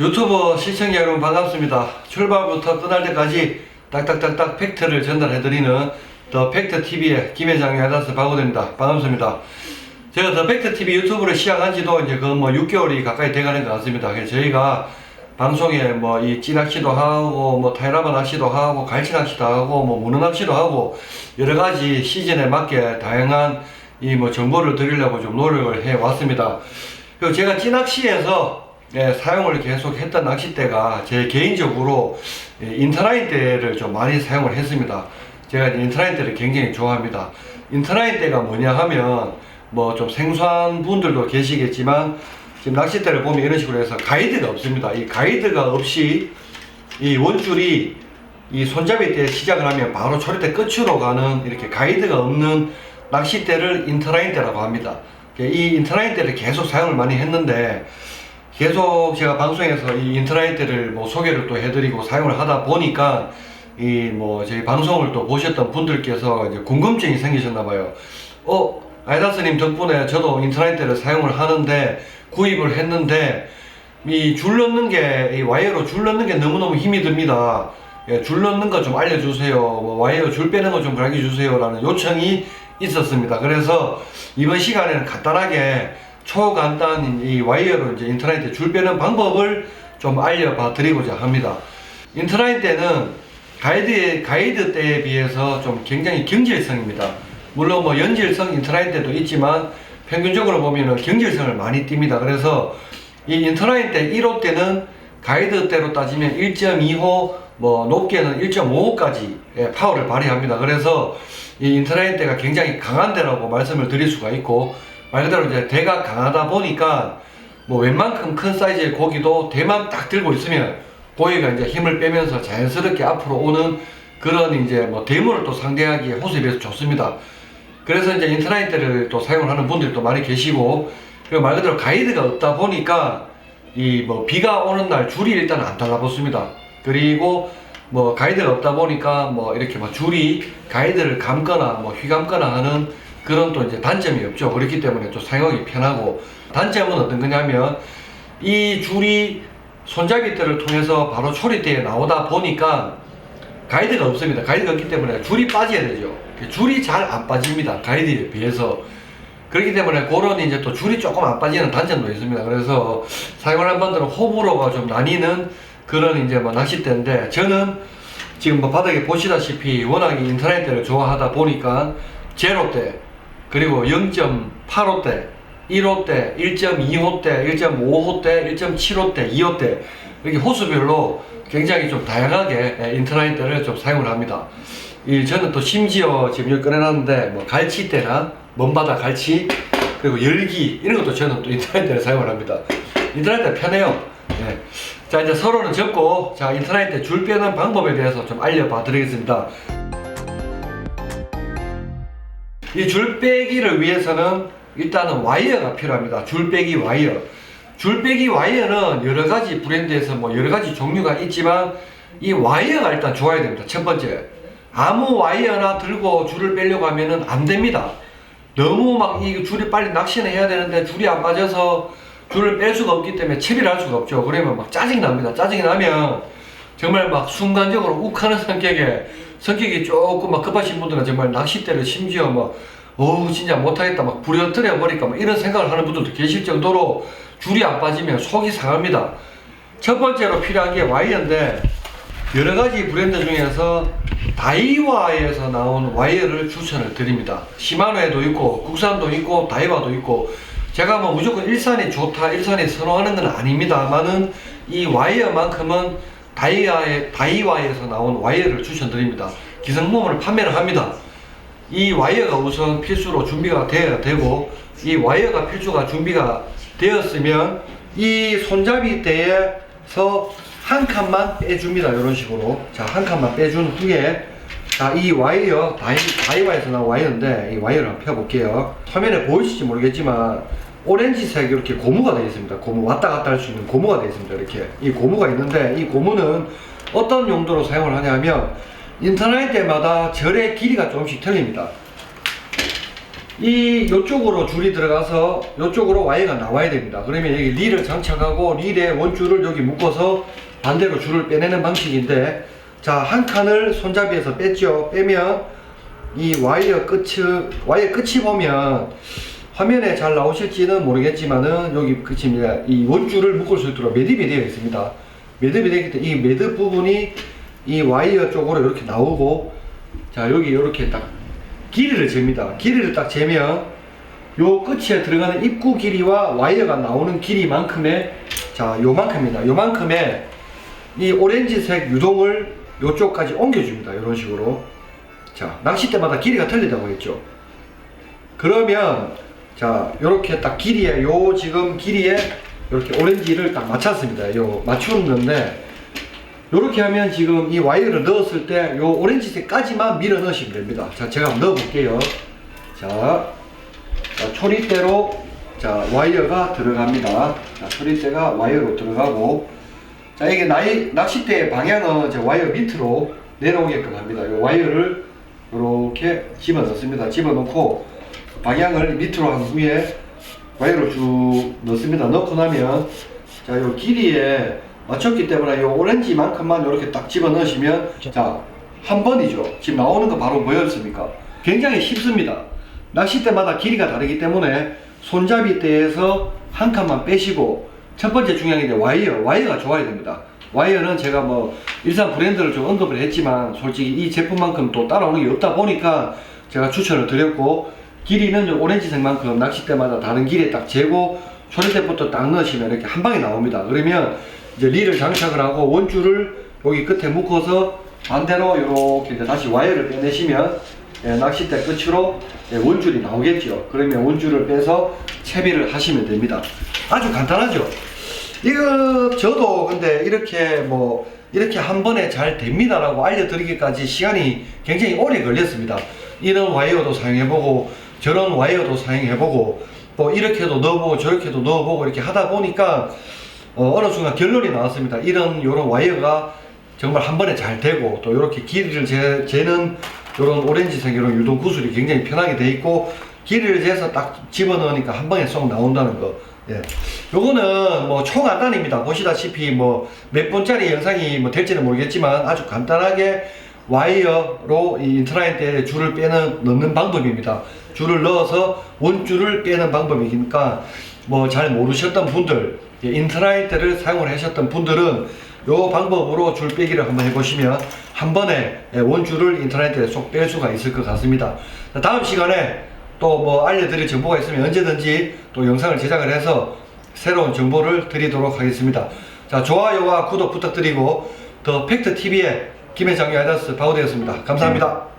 유튜버 시청자 여러분 반갑습니다. 출발부터 끝날 때까지 딱딱딱딱 팩트를 전달해드리는 더 팩트 TV의 김회장의 아다스 박우대입니다. 반갑습니다. 제가 더 팩트 TV 유튜브를 시작한 지도 이제 그 뭐 6개월이 가까이 돼가는 것 같습니다. 그래서 저희가 방송에 뭐 이 찌낚시도 하고 뭐 타이라바 낚시도 하고 갈치 낚시도 하고 뭐 문어 낚시도 하고 여러 가지 시즌에 맞게 다양한 이 뭐 정보를 드리려고 좀 노력을 해 왔습니다. 그리고 제가 찌낚시에서 예, 사용을 계속 했던 낚싯대가 제 개인적으로 예, 인터라인대를 좀 많이 사용을 했습니다. 제가 인터라인대를 굉장히 좋아합니다. 인터라인대가 뭐냐 하면 뭐 좀 생소한 분들도 계시겠지만 지금 낚싯대를 보면 이런 식으로 해서 가이드가 없습니다. 이 가이드가 없이 이 원줄이 이 손잡이 때 시작을 하면 바로 초리대 끝으로 가는 이렇게 가이드가 없는 낚싯대를 인터라인대라고 합니다. 이 인터라인대를 계속 사용을 많이 했는데 계속 제가 방송에서 이 인터라인대를 뭐 소개를 또 해드리고 사용을 하다 보니까 이 뭐 저희 방송을 또 보셨던 분들께서 이제 궁금증이 생기셨나 봐요. 어, 아이다스님 덕분에 저도 인터라인대를 사용을 하는데 구입을 했는데 이 줄 넣는 게 이 와이어로 줄 넣는 게 너무너무 힘이 듭니다. 예, 줄 넣는 거 좀 알려주세요. 뭐 와이어 줄 빼는 거 좀 가르쳐 주세요라는 요청이 있었습니다. 그래서 이번 시간에는 간단하게 초간단 이 와이어로 이제 인터넷에 줄 빼는 방법을 좀 알려봐 드리고자 합니다. 인터넷 때는 가이드 가이드 때에 비해서 좀 굉장히 경질성입니다. 물론 뭐 연질성 인터넷 때도 있지만 평균적으로 보면은 경질성을 많이 띱니다. 그래서 이 인터넷 때 1호 때는 가이드 때로 따지면 1.2호 뭐 높게는 1.5호까지 예, 파워를 발휘합니다. 그래서 이 인터넷 때가 굉장히 강한 데라고 말씀을 드릴 수가 있고 말 그대로 이제 대가 강하다 보니까 뭐 웬만큼 큰 사이즈의 고기도 대만 딱 들고 있으면 고기가 이제 힘을 빼면서 자연스럽게 앞으로 오는 그런 이제 뭐 대물을 또 상대하기에 호수에 비해서 좋습니다. 그래서 이제 인터넷 때를 또 사용을 하는 분들도 많이 계시고 그리고 말 그대로 가이드가 없다 보니까 이 뭐 비가 오는 날 줄이 일단 안 달라붙습니다. 그리고 뭐 가이드가 없다 보니까 뭐 이렇게 뭐 줄이 가이드를 감거나 뭐 휘감거나 하는 그런 또 이제 단점이 없죠. 그렇기 때문에 또 사용하기 편하고 단점은 어떤 거냐면 이 줄이 손잡이대를 통해서 바로 초리대에 나오다 보니까 가이드가 없습니다. 가이드가 없기 때문에 줄이 빠져야 되죠. 줄이 잘 안 빠집니다. 가이드에 비해서. 그렇기 때문에 그런 이제 또 줄이 조금 안 빠지는 단점도 있습니다. 그래서 사용을 한 분들은 호불호가 좀 나뉘는 그런 이제 뭐 낚싯대인데 저는 지금 뭐 바닥에 보시다시피 워낙 인터넷대를 좋아하다 보니까 제로대 그리고 0.85대 1호대, 1.2호대, 1.5호대, 1.7호대, 2호대 이렇게 호수별로 굉장히 좀 다양하게 예, 인터넷대를 좀 사용을 합니다. 이 저는 또 심지어 지금 여기 꺼내놨는데 뭐 갈치대나 먼바다 갈치 그리고 열기 이런 것도 저는 또 인터넷대를 사용을 합니다. 인터넷대 편해요. 예. 자 이제 서로는 접고 자 인터넷대 줄 빼는 방법에 대해서 좀 알려봐 드리겠습니다. 이 줄 빼기를 위해서는 일단은 와이어가 필요합니다. 줄 빼기 와이어. 줄 빼기 와이어는 여러 가지 브랜드에서 뭐 여러 가지 종류가 있지만 이 와이어가 일단 좋아야 됩니다. 첫 번째. 아무 와이어나 들고 줄을 빼려고 하면은 안 됩니다. 너무 막 이 줄이 빨리 낚시는 해야 되는데 줄이 안 빠져서 줄을 뺄 수가 없기 때문에 채비를 할 수가 없죠. 그러면 막 짜증이 납니다. 짜증이 나면 정말 막 순간적으로 욱하는 성격에 성격이 조금 막 급하신 분들은 정말 낚싯대를 심지어 막 어우 진짜 못하겠다 막 부려뜨려 버릴까 막 이런 생각을 하는 분들도 계실 정도로 줄이 안 빠지면 속이 상합니다. 첫 번째로 필요한 게 와이어인데 여러 가지 브랜드 중에서 다이와에서 나온 와이어를 추천을 드립니다. 시마노에도 있고 국산도 있고 다이와도 있고 제가 뭐 무조건 일산이 좋다 일산이 선호하는 건 아닙니다만은 이 와이어만큼은 다이와에, 다이와에서 나온 와이어를 추천드립니다. 기성품을 판매를 합니다. 이 와이어가 우선 필수로 준비가 되어야 되고 이 와이어가 필수가 준비가 되었으면 이 손잡이 대에서 한 칸만 빼줍니다. 이런 식으로 자 한 칸만 빼준 후에 자 이 와이어 다이, 다이와에서 나온 와이어인데 이 와이어를 한번 펴볼게요. 화면에 보이실지 모르겠지만 오렌지색 이렇게 고무가 되어 있습니다. 고무 왔다 갔다 할 수 있는 고무가 되어 있습니다. 이렇게 이 고무가 있는데 이 고무는 어떤 용도로 사용을 하냐면 인터넷 때마다 절의 길이가 조금씩 틀립니다. 이 요쪽으로 줄이 들어가서 요쪽으로 와이어가 나와야 됩니다. 그러면 여기 릴을 장착하고 릴에 원줄을 여기 묶어서 반대로 줄을 빼내는 방식인데 자 한 칸을 손잡이에서 뺐죠. 빼면 이 와이어 끝이 와이어 끝이 보면 화면에 잘 나오실지는 모르겠지만은 여기 끝입니다. 이 원줄을 묶을 수 있도록 매듭이 되어 있습니다. 매듭이 되기 때문에 이 매듭 부분이 이 와이어 쪽으로 이렇게 나오고 자 여기 이렇게 딱 길이를 잽니다. 길이를 딱 재면 요 끝에 들어가는 입구 길이와 와이어가 나오는 길이만큼의 자 요만큼입니다. 요만큼의 이 오렌지색 유동을 요쪽까지 옮겨줍니다. 이런 식으로 자 낚싯대마다 길이가 틀리다고 했죠. 그러면 자 요렇게 딱 길이에 요 지금 길이에 이렇게 오렌지를 딱 맞췄습니다. 요 맞추는데 요렇게 하면 지금 이 와이어를 넣었을 때 요 오렌지색까지만 밀어 넣으시면 됩니다. 자, 제가 한번 넣어 볼게요. 자, 자, 초리대로 자, 와이어가 들어갑니다. 자, 초리대가 와이어로 들어가고 자, 이게 나이, 낚싯대의 방향은 이제 와이어 밑으로 내려오게끔 합니다. 요 와이어를 요렇게 집어 넣습니다. 집어 넣고 방향을 밑으로 한 후에 와이어를 쭉 넣습니다. 넣고 나면 자, 요 길이에 맞췄기 때문에 요 오렌지만큼만 이렇게 딱 집어 넣으시면 자, 한 번이죠. 지금 나오는 거 바로 보였습니까? 굉장히 쉽습니다. 낚싯대마다 길이가 다르기 때문에 손잡이 대에서 한 칸만 빼시고 첫 번째 중요한 게 와이어, 와이어가 좋아야 됩니다. 와이어는 제가 뭐 일산 브랜드를 좀 언급을 했지만 솔직히 이 제품만큼 또 따라오는 게 없다 보니까 제가 추천을 드렸고 길이는 좀 오렌지색만큼 낚싯대마다 다른 길이에 딱 재고 초리대부터 딱 넣으시면 이렇게 한 방에 나옵니다. 그러면 이제 릴을 장착을 하고 원줄을 여기 끝에 묶어서 반대로 이렇게 이제 다시 와이어를 빼내시면 예, 낚싯대 끝으로 예, 원줄이 나오겠죠. 그러면 원줄을 빼서 채비를 하시면 됩니다. 아주 간단하죠. 이거 저도 근데 이렇게 뭐 이렇게 한 번에 잘 됩니다라고 알려드리기까지 시간이 굉장히 오래 걸렸습니다. 이런 와이어도 사용해보고 저런 와이어도 사용해보고 또 이렇게도 넣어보고 저렇게도 넣어보고 이렇게 하다 보니까 어, 어느 순간 결론이 나왔습니다. 이런 요런 와이어가 정말 한 번에 잘 되고 또 이렇게 길이를 재, 재는 이런 오렌지색 이런 유동 구슬이 굉장히 편하게 돼 있고 길이를 재서 딱 집어넣으니까 한 방에 쏙 나온다는 거. 예. 요거는 뭐 초간단입니다. 보시다시피 뭐 몇 분짜리 영상이 뭐 될지는 모르겠지만 아주 간단하게 와이어로 이 인트라이트에 줄을 빼는 넣는 방법입니다. 줄을 넣어서 원줄을 빼는 방법이니까 뭐 잘 모르셨던 분들 예, 인트라이트를 사용을 하셨던 분들은 요 방법으로 줄 빼기를 한번 해보시면 한 번에 예, 원줄을 인터넷에 쏙 뺄 수가 있을 것 같습니다. 자, 다음 시간에 또 뭐 알려드릴 정보가 있으면 언제든지 또 영상을 제작을 해서 새로운 정보를 드리도록 하겠습니다. 자, 좋아요와 구독 부탁드리고 더 팩트 TV의 김혜장 야이다스 바우되었습니다. 감사합니다.